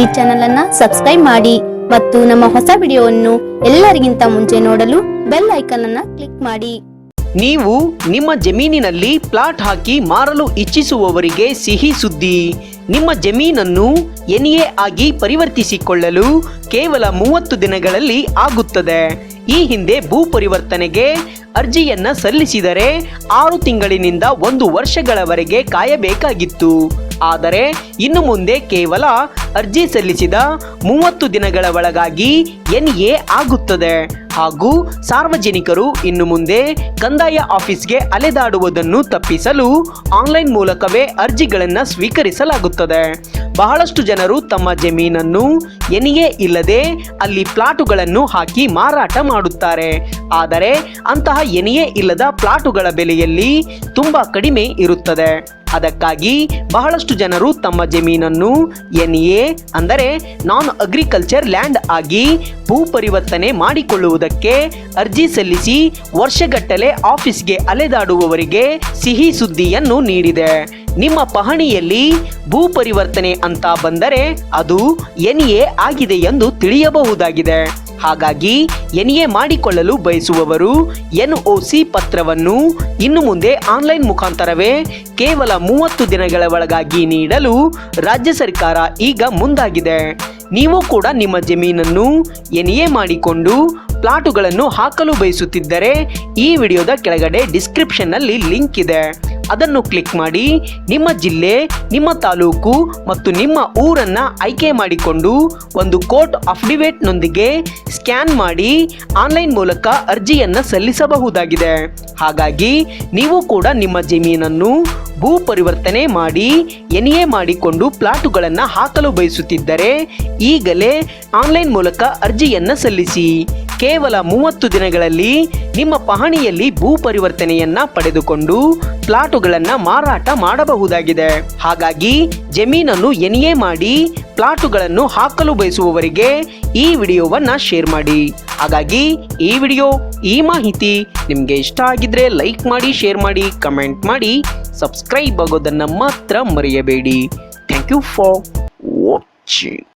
ಈ ಚಾನೆಲ್ ಅನ್ನ ಸಬ್ಸ್ಕ್ರೈಬ್ ಮಾಡಿ ಮತ್ತು ನಮ್ಮ ಹೊಸ ವಿಡಿಯೋವನ್ನು ಎಲ್ಲರಿಗಿಂತ ಮುಂಚೆ ನೋಡಲು ಬೆಲ್ ಐಕಾನ್ ಅನ್ನ ಕ್ಲಿಕ್ ಮಾಡಿ. ನೀವು ನಿಮ್ಮ ಜಮೀನಿನಲ್ಲಿ ಪ್ಲಾಟ್ ಹಾಕಿ ಮಾರಲು ಇಚ್ಛಿಸುವವರಿಗೆ ಸಿಹಿ ಸುದ್ದಿ. ನಿಮ್ಮ ಜಮೀನನ್ನು ಎನ್ಎ ಆಗಿ ಪರಿವರ್ತಿಸಿಕೊಳ್ಳಲು ಕೇವಲ ಮೂವತ್ತು ದಿನಗಳಲ್ಲಿ ಆಗುತ್ತದೆ. ಈ ಹಿಂದೆ ಭೂ ಪರಿವರ್ತನೆಗೆ ಅರ್ಜಿಯನ್ನ ಸಲ್ಲಿಸಿದರೆ ಆರು ತಿಂಗಳಿನಿಂದ ಒಂದು ವರ್ಷಗಳವರೆಗೆ ಕಾಯಬೇಕಾಗಿತ್ತು. ಆದರೆ ಇನ್ನು ಮುಂದೆ ಕೇವಲ ಅರ್ಜಿ ಸಲ್ಲಿಸಿದ ಮೂವತ್ತು ದಿನಗಳ ಒಳಗಾಗಿ ಎನ್ಎ ಆಗುತ್ತದೆ. ಹಾಗೂ ಸಾರ್ವಜನಿಕರು ಇನ್ನು ಮುಂದೆ ಕಂದಾಯ ಆಫೀಸ್ಗೆ ಅಲೆದಾಡುವುದನ್ನು ತಪ್ಪಿಸಲು ಆನ್ಲೈನ್ ಮೂಲಕವೇ ಅರ್ಜಿಗಳನ್ನು ಸ್ವೀಕರಿಸಲಾಗುತ್ತದೆ. ಬಹಳಷ್ಟು ಜನರು ತಮ್ಮ ಜಮೀನನ್ನು ಎನಿಯೇ ಇಲ್ಲದೆ ಅಲ್ಲಿ ಪ್ಲಾಟುಗಳನ್ನು ಹಾಕಿ ಮಾರಾಟ ಮಾಡುತ್ತಾರೆ. ಆದರೆ ಅಂತಹ ಎನಿಯೇ ಇಲ್ಲದ ಪ್ಲಾಟುಗಳ ಬೆಲೆಯಲ್ಲಿ ತುಂಬ ಕಡಿಮೆ ಇರುತ್ತದೆ. ಅದಕ್ಕಾಗಿ ಬಹಳಷ್ಟು ಜನರು ತಮ್ಮ ಜಮೀನನ್ನು ಎನ್ ಎ ಅಂದರೆ ನಾನ್ ಅಗ್ರಿಕಲ್ಚರ್ ಲ್ಯಾಂಡ್ ಆಗಿ ಭೂ ಪರಿವರ್ತನೆ ಮಾಡಿಕೊಳ್ಳುವುದಕ್ಕೆ ಅರ್ಜಿ ಸಲ್ಲಿಸಿ ವರ್ಷಗಟ್ಟಲೆ ಆಫೀಸ್ಗೆ ಅಲೆದಾಡುವವರಿಗೆ ಸಿಹಿ ಸುದ್ದಿಯನ್ನು ನೀಡಿದೆ. ನಿಮ್ಮ ಪಹಣಿಯಲ್ಲಿ ಭೂ ಪರಿವರ್ತನೆ ಅಂತ ಬಂದರೆ ಅದು ಎನ್ ಎ ಆಗಿದೆ ಎಂದು ತಿಳಿಯಬಹುದಾಗಿದೆ. ಹಾಗಾಗಿ ಎನ್ಎ ಮಾಡಿಕೊಳ್ಳಲು ಬಯಸುವವರು ಎನ್ಒಸಿ ಪತ್ರವನ್ನು ಇನ್ನು ಮುಂದೆ ಆನ್ಲೈನ್ ಮುಖಾಂತರವೇ ಕೇವಲ ಮೂವತ್ತು ದಿನಗಳ ಒಳಗಾಗಿ ನೀಡಲು ರಾಜ್ಯ ಸರ್ಕಾರ ಈಗ ಮುಂದಾಗಿದೆ. ನೀವು ಕೂಡ ನಿಮ್ಮ ಜಮೀನನ್ನು ಎನ್ಎ ಮಾಡಿಕೊಂಡು ಪ್ಲಾಟುಗಳನ್ನು ಹಾಕಲು ಬಯಸುತ್ತಿದ್ದರೆ ಈ ವಿಡಿಯೋದ ಕೆಳಗಡೆ ಡಿಸ್ಕ್ರಿಪ್ಷನ್ನಲ್ಲಿ ಲಿಂಕ್ ಇದೆ. ಅದನ್ನು ಕ್ಲಿಕ್ ಮಾಡಿ ನಿಮ್ಮ ಜಿಲ್ಲೆ, ನಿಮ್ಮ ತಾಲೂಕು ಮತ್ತು ನಿಮ್ಮ ಊರನ್ನ ಆಯ್ಕೆ ಮಾಡಿಕೊಂಡು ಒಂದು ಕೋರ್ಟ್ ಅಫಿಡವಿಟ್ನೊಂದಿಗೆ ಸ್ಕ್ಯಾನ್ ಮಾಡಿ ಆನ್ಲೈನ್ ಮೂಲಕ ಅರ್ಜಿಯನ್ನು ಸಲ್ಲಿಸಬಹುದಾಗಿದೆ. ಹಾಗಾಗಿ ನೀವು ಕೂಡ ನಿಮ್ಮ ಜಮೀನನ್ನು ಭೂ ಪರಿವರ್ತನೆ ಮಾಡಿ ಎ ಮಾಡಿಕೊಂಡು ಪ್ಲಾಟುಗಳನ್ನು ಹಾಕಲು ಬಯಸುತ್ತಿದ್ದರೆ ಈಗಲೇ ಆನ್ಲೈನ್ ಮೂಲಕ ಅರ್ಜಿಯನ್ನು ಸಲ್ಲಿಸಿ. ಕೇವಲ ಮೂವತ್ತು ದಿನಗಳಲ್ಲಿ ನಿಮ್ಮ ಪಹಣಿಯಲ್ಲಿ ಭೂ ಪರಿವರ್ತನೆಯನ್ನ ಪಡೆದುಕೊಂಡು ಪ್ಲಾಟುಗಳನ್ನ ಮಾರಾಟ ಮಾಡಬಹುದಾಗಿದೆ. ಹಾಗಾಗಿ ಜಮೀನನ್ನು ಎನಿಯೇ ಮಾಡಿ ಪ್ಲಾಟುಗಳನ್ನು ಹಾಕಲು ಬಯಸುವವರಿಗೆ ಈ ವಿಡಿಯೋವನ್ನ ಶೇರ್ ಮಾಡಿ. ಹಾಗಾಗಿ ಈ ವಿಡಿಯೋ, ಈ ಮಾಹಿತಿ ನಿಮಗೆ ಇಷ್ಟ ಆಗಿದ್ರೆ ಲೈಕ್ ಮಾಡಿ, ಶೇರ್ ಮಾಡಿ, ಕಮೆಂಟ್ ಮಾಡಿ, ಸಬ್ಸ್ಕ್ರೈಬ್ ಆಗೋದನ್ನ ಮಾತ್ರ ಮರೆಯಬೇಡಿ. Thank you for watching.